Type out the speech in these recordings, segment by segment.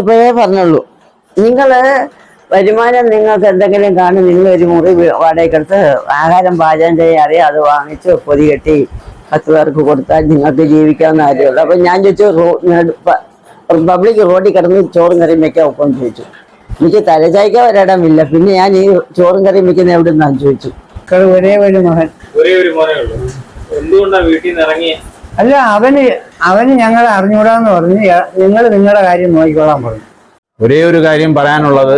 ഇപ്പോഴേ പറഞ്ഞുള്ളൂ. നിങ്ങൾ വരുമാനം നിങ്ങൾക്ക് എന്തെങ്കിലും കാണും. നിങ്ങൾ ഒരു മുറി വാടകയ്ക്കെടുത്ത് ആഹാരം പാചകം ചെയ്യാൻ അറിയാം. അത് വാങ്ങിച്ച് പൊതി കെട്ടി പത്ത് പേർക്ക് കൊടുത്താൽ നിങ്ങൾക്ക് ജീവിക്കാവുന്ന കാര്യമുള്ളൂ. അപ്പം ഞാൻ ചോദിച്ചു പബ്ലിക് റോഡിൽ കിടന്ന് ചോറും കറിയും വെക്കാൻ ഒപ്പം ചോദിച്ചു. എനിക്ക് തലചായ്ക്കാൻ ഒരിടമില്ല. പിന്നെ ഞാൻ ഈ ചോറും കറിയും വെക്കുന്ന എവിടെ നിന്നാണ് ചോദിച്ചു. ഒരേ ഒരു മകൻ. ഒരേ ഒരു മകനേ ഉള്ളൂ. എന്തുകൊണ്ടാണ് വീട്ടിൽ നിന്ന് ഇറങ്ങി അല്ല അവന് അവന് ഞങ്ങൾ അറിഞ്ഞൂടാന്ന് പറഞ്ഞ് നിങ്ങൾ നിങ്ങളുടെ കാര്യം നോക്കിക്കോളാൻ പറഞ്ഞു. ഒരേ ഒരു കാര്യം പറയാനുള്ളത്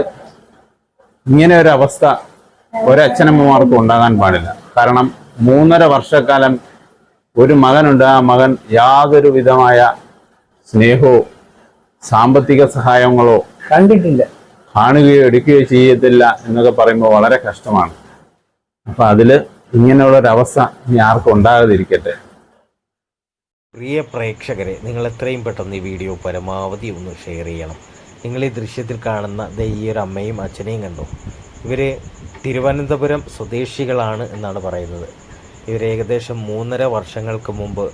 ഇങ്ങനെ ഒരു അവസ്ഥ ഒരച്ഛനമ്മമാർക്കും ഉണ്ടാകാൻ പാടില്ല. കാരണം മൂന്നര വർഷക്കാലം ഒരു മകനുണ്ട്. ആ മകൻ യാതൊരു വിധമായ സ്നേഹമോ സാമ്പത്തിക സഹായങ്ങളോ കണ്ടിട്ടില്ല. കാണുകയോ എടുക്കുകയോ ചെയ്യത്തില്ല എന്നൊക്കെ പറയുമ്പോൾ വളരെ കഷ്ടമാണ്. അപ്പൊ അതിൽ ഇങ്ങനെയുള്ളൊരവസ്ഥ ഇനി ആർക്കും ഉണ്ടാകാതിരിക്കട്ടെ. പ്രിയ പ്രേക്ഷകരെ നിങ്ങൾ എത്രയും പെട്ടെന്ന് ഈ വീഡിയോ പരമാവധി ഒന്ന് ഷെയർ ചെയ്യണം. നിങ്ങൾ ഈ ദൃശ്യത്തിൽ കാണുന്ന ഈ ഒരു അമ്മയും അച്ഛനെയും കണ്ടു? ഇവർ തിരുവനന്തപുരം സ്വദേശികളാണ് എന്നാണ് പറയുന്നത്. ഇവർ ഏകദേശം മൂന്നര വർഷങ്ങൾക്ക് മുമ്പ്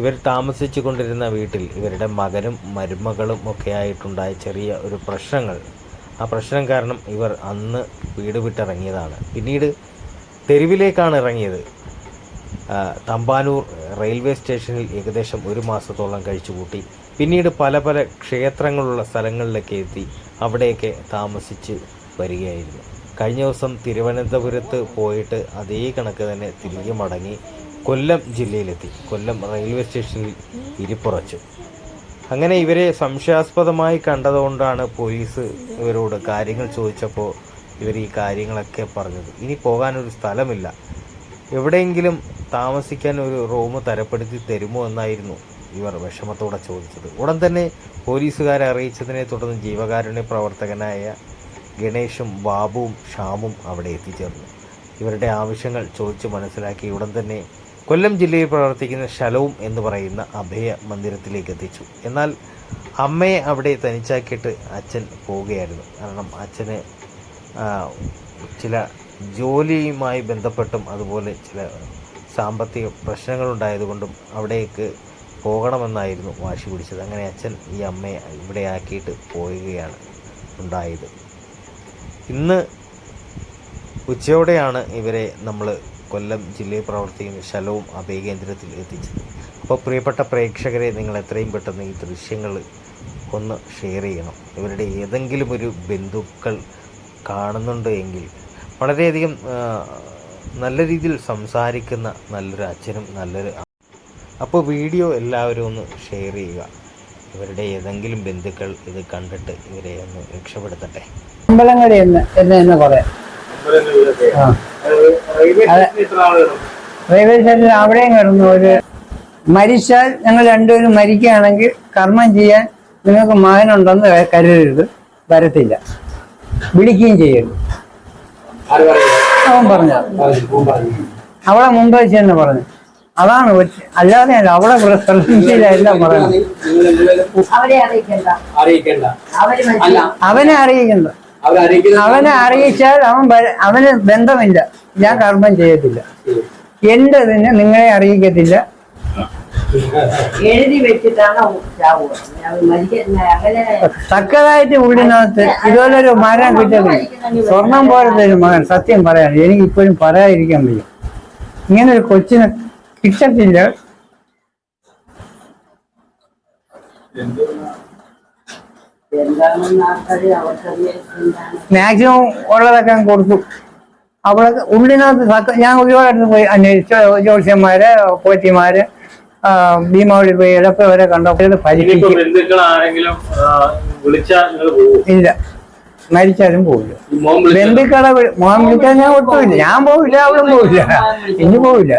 ഇവർ താമസിച്ചു കൊണ്ടിരുന്ന വീട്ടിൽ ഇവരുടെ മകനും മരുമകളും ഒക്കെ ആയിട്ടുണ്ടായ ചെറിയ ഒരു പ്രശ്നങ്ങൾ. ആ പ്രശ്നം കാരണം ഇവർ അന്ന് വീട് വിട്ടിറങ്ങിയതാണ്. പിന്നീട് തെരുവിലേക്കാണ് ഇറങ്ങിയത്. തമ്പാനൂർ റെയിൽവേ സ്റ്റേഷനിൽ ഏകദേശം ഒരു മാസത്തോളം കഴിച്ചുകൂട്ടി. പിന്നീട് പല പല ക്ഷേത്രങ്ങളുള്ള സ്ഥലങ്ങളിലൊക്കെ എത്തി അവിടെയൊക്കെ താമസിച്ച് വരികയായിരുന്നു. കഴിഞ്ഞ ദിവസം തിരുവനന്തപുരത്ത് പോയിട്ട് അതേ കണക്ക് തന്നെ തിരികെ മടങ്ങി കൊല്ലം ജില്ലയിലെത്തി. കൊല്ലം റെയിൽവേ സ്റ്റേഷനിൽ ഇരിപ്പുറച്ചു. അങ്ങനെ ഇവരെ സംശയാസ്പദമായി കണ്ടതുകൊണ്ടാണ് പോലീസ് ഇവരോട് കാര്യങ്ങൾ ചോദിച്ചപ്പോൾ ഇവർ ഈ കാര്യങ്ങളൊക്കെ പറഞ്ഞത്. ഇനി പോകാനൊരു സ്ഥലമില്ല. എവിടെയെങ്കിലും താമസിക്കാൻ ഒരു റൂം തരപ്പെടുത്തി തരുമോ എന്നായിരുന്നു ഇവർ വിഷമത്തോടെ ചോദിച്ചത്. ഉടൻ തന്നെ പോലീസുകാരെ അറിയിച്ചതിനെ തുടർന്ന് ജീവകാരുണ്യ പ്രവർത്തകനായ ഗണേഷും ബാബുവും ഷാമും അവിടെ എത്തിച്ചേർന്നു. ഇവരുടെ ആവശ്യങ്ങൾ ചോദിച്ചു മനസ്സിലാക്കി ഉടൻ തന്നെ കൊല്ലം ജില്ലയിൽ പ്രവർത്തിക്കുന്ന ശലവും എന്ന് പറയുന്ന അഭയ മന്ദിരത്തിലേക്ക് എത്തിച്ചു. എന്നാൽ അമ്മയെ അവിടെ തനിച്ചാക്കിയിട്ട് അച്ഛൻ പോവുകയായിരുന്നു. കാരണം അച്ഛന് ചില ജോലിയുമായി ബന്ധപ്പെട്ടും അതുപോലെ ചില സാമ്പത്തിക പ്രശ്നങ്ങളുണ്ടായതുകൊണ്ടും അവിടേക്ക് പോകണമെന്നായിരുന്നു വാശി പിടിച്ചത്. അങ്ങനെ അച്ഛൻ ഈ അമ്മയെ ഇവിടെ ആക്കിയിട്ട് പോവുകയാണ് ഉണ്ടായത്. ഇന്ന് ഉച്ചയോടെയാണ് ഇവരെ നമ്മൾ കൊല്ലം ജില്ലയിൽ പ്രവർത്തിക്കുന്ന ശലവും അഭയ കേന്ദ്രത്തിൽ എത്തിച്ചത്. അപ്പോൾ പ്രിയപ്പെട്ട പ്രേക്ഷകരെ നിങ്ങൾ എത്രയും പെട്ടെന്ന് ഈ ദൃശ്യങ്ങൾ ഒന്ന് ഷെയർ ചെയ്യണം. ഇവരുടെ ഏതെങ്കിലും ഒരു ബന്ധുക്കൾ കാണുന്നുണ്ട് എങ്കിൽ വളരെയധികം നല്ല രീതിയിൽ സംസാരിക്കുന്ന നല്ലൊരു അച്ഛനും നല്ലൊരു അപ്പോൾ വീഡിയോ എല്ലാവരും ഒന്ന് ഷെയർ ചെയ്യുക. ഇവരുടെ ഏതെങ്കിലും ബന്ധുക്കൾ ഇത് കണ്ടിട്ട് ഇവരെ ഒന്ന് രക്ഷപ്പെടുത്തട്ടെ. അമ്പലങ്ങടി റെയിൽവേ സ്റ്റേഷൻ അവിടെയും കിടന്നു ഒരു മരിച്ചാൽ ഞങ്ങൾ രണ്ടുപേരും മരിക്കുകയാണെങ്കിൽ കർമ്മം ചെയ്യാൻ നിങ്ങൾക്ക് മകനുണ്ടെന്ന് കരുതരുത്. വരത്തില്ല. വിളിക്കുകയും ചെയ്യരുത്? അവൻ പറഞ്ഞു. അവളെ മുമ്പ് വെച്ച് തന്നെ പറഞ്ഞു. അതാണ് ഒറ്റ- അല്ലാതെ അല്ല അവളെ പ്രസംഗിച്ചില്ല പറയുന്നത്. അവരെ അറിയിക്കണ്ട. അറിയിക്കണ്ട. അല്ല. അവനെ അറിയിക്കണ്ട. അവനെ അറിയിച്ചാൽ അവൻ അവന് ബന്ധമില്ല. ഞാൻ കർമ്മം ചെയ്യത്തില്ല. എന്റെ തന്നെ നിങ്ങളെ അറിയിക്കത്തില്ല. എഴുതി വെച്ചിട്ടാണ് തക്കതായിട്ട് ഉള്ളിനകത്ത് ഇതുപോലെ ഒരു മരം കിട്ടുന്നില്ല സ്വർണം പോലത്തെ ഒരു മകൻ. സത്യം പറയാൻ എനിക്ക് ഇപ്പോഴും പറയാതിരിക്കാൻ വയ്യ. ഇങ്ങനെ ഒരു കൊച്ചിനെ കിട്ടത്തില്ല. മാക്സിമം ഉള്ളതൊക്കെ കൊടുത്തു. അവിടെ ഉള്ളിനകത്ത് ഞാൻ ഒരുപാട് പോയി അന്വേഷിച്ചു. ജ്യോത്സ്യന്മാര് പോറ്റിമാര് ആ, ഭീമാവളി പോയി ഇടപ്പ വരെ കണ്ടപ്പോൾ പരിഹരിക്കും. ഇല്ല. മരിച്ചാലും പോവില്ല. ബന്ധുക്കളെ മോൻ വിളിക്കാൻ ഞാൻ ഒട്ടുമില്ല. ഞാൻ പോവില്ല അവളും പോവില്ല. ഇനി പോവില്ല.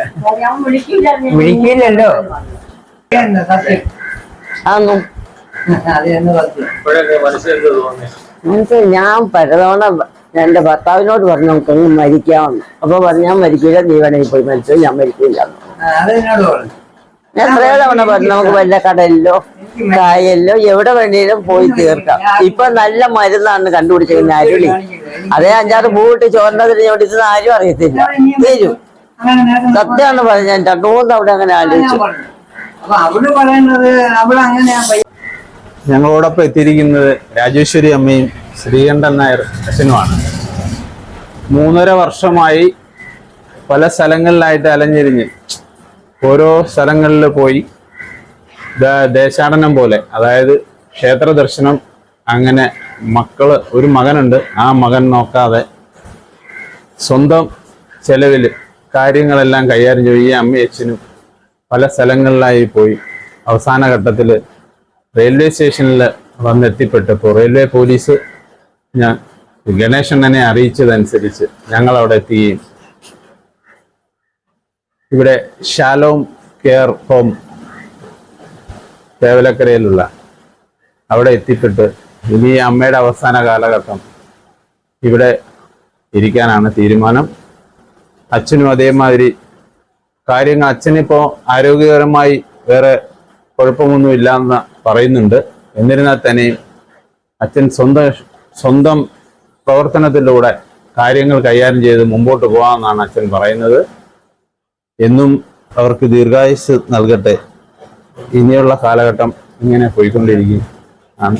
വിളിക്കില്ലല്ലോ. മനസ്സിൽ ഞാൻ പലതവണ എന്റെ ഭർത്താവിനോട് പറഞ്ഞു നമുക്കൊന്നും മരിക്കാമെന്ന് അപ്പൊ പറഞ്ഞു ഞാൻ മരിക്കില്ല നീ വേണമെങ്കിൽ പോയി മരിച്ചു ഞാൻ മരിക്കില്ല എത്രയോ തവണ പറഞ്ഞു നമുക്ക് വല്ല കടലിലോ കായലിലോ എവിടെ വേണേലും പോയി തീർക്കാം. ഇപ്പൊ നല്ല മരുന്നാണ് കണ്ടുപിടിച്ചിരിക്കുന്ന അരുളി. അതേ അഞ്ചാറ് പൂവിട്ട് ചോറിനതിന് ചോദിച്ചത് ആരും അറിയത്തില്ല. തരും സത്യമാണ് പറഞ്ഞത് ഞാൻ രണ്ടു മൂന്ന് തവണ അങ്ങനെ ആലോചിച്ചു. പറഞ്ഞു. ഞങ്ങളോടൊപ്പം എത്തിയിരിക്കുന്നത് രാജേശ്വരി അമ്മയും ശ്രീകണ്ഠൻ നായർ അച്ഛനുമാണ്. മൂന്നര വർഷമായി പല സ്ഥലങ്ങളിലായിട്ട് അലഞ്ഞിരിഞ്ഞ് ഓരോ സ്ഥലങ്ങളിൽ പോയി ദേശാടനം പോലെ അതായത് ക്ഷേത്ര ദർശനം അങ്ങനെ മക്കൾ ഒരു മകനുണ്ട് ആ മകൻ നോക്കാതെ സ്വന്തം ചെലവിൽ കാര്യങ്ങളെല്ലാം കൈകാര്യം ചെയ്യും ഈ അമ്മയും അച്ഛനും പല സ്ഥലങ്ങളിലായി പോയി. അവസാന ഘട്ടത്തിൽ റെയിൽവേ സ്റ്റേഷനിൽ വന്നെത്തിപ്പെട്ടപ്പോൾ റെയിൽവേ പോലീസ് ഞാൻ ഗണേശണ്ണനെ അറിയിച്ചതനുസരിച്ച് ഞങ്ങൾ അവിടെ എത്തുകയും ഇവിടെ ഷാലോം കെയർ ഹോം തേവലക്കരയിലുള്ള അവിടെ എത്തിപ്പെട്ട് ഇനി അമ്മയുടെ അവസാന കാലഘട്ടം ഇവിടെ ഇരിക്കാനാണ് തീരുമാനം. അച്ഛനും അതേമാതിരി കാര്യങ്ങൾ അച്ഛനിപ്പോ ആരോഗ്യകരമായി വേറെ കുഴപ്പമൊന്നും ഇല്ലാന്ന് പറയുന്നുണ്ട്. എന്നിരുന്നാൽ തന്നെയും അച്ഛൻ സ്വന്തം സ്വന്തം പ്രവർത്തനത്തിലൂടെ കാര്യങ്ങൾ കൈകാര്യം ചെയ്ത് മുമ്പോട്ട് പോകാമെന്നാണ് അച്ഛൻ പറയുന്നത്. എന്നും അവർക്ക് ദീർഘായുസ് നൽകട്ടെ. ഇനിയുള്ള കാലഘട്ടം ഇങ്ങനെ പോയിക്കൊണ്ടിരിക്കും. ആണ്.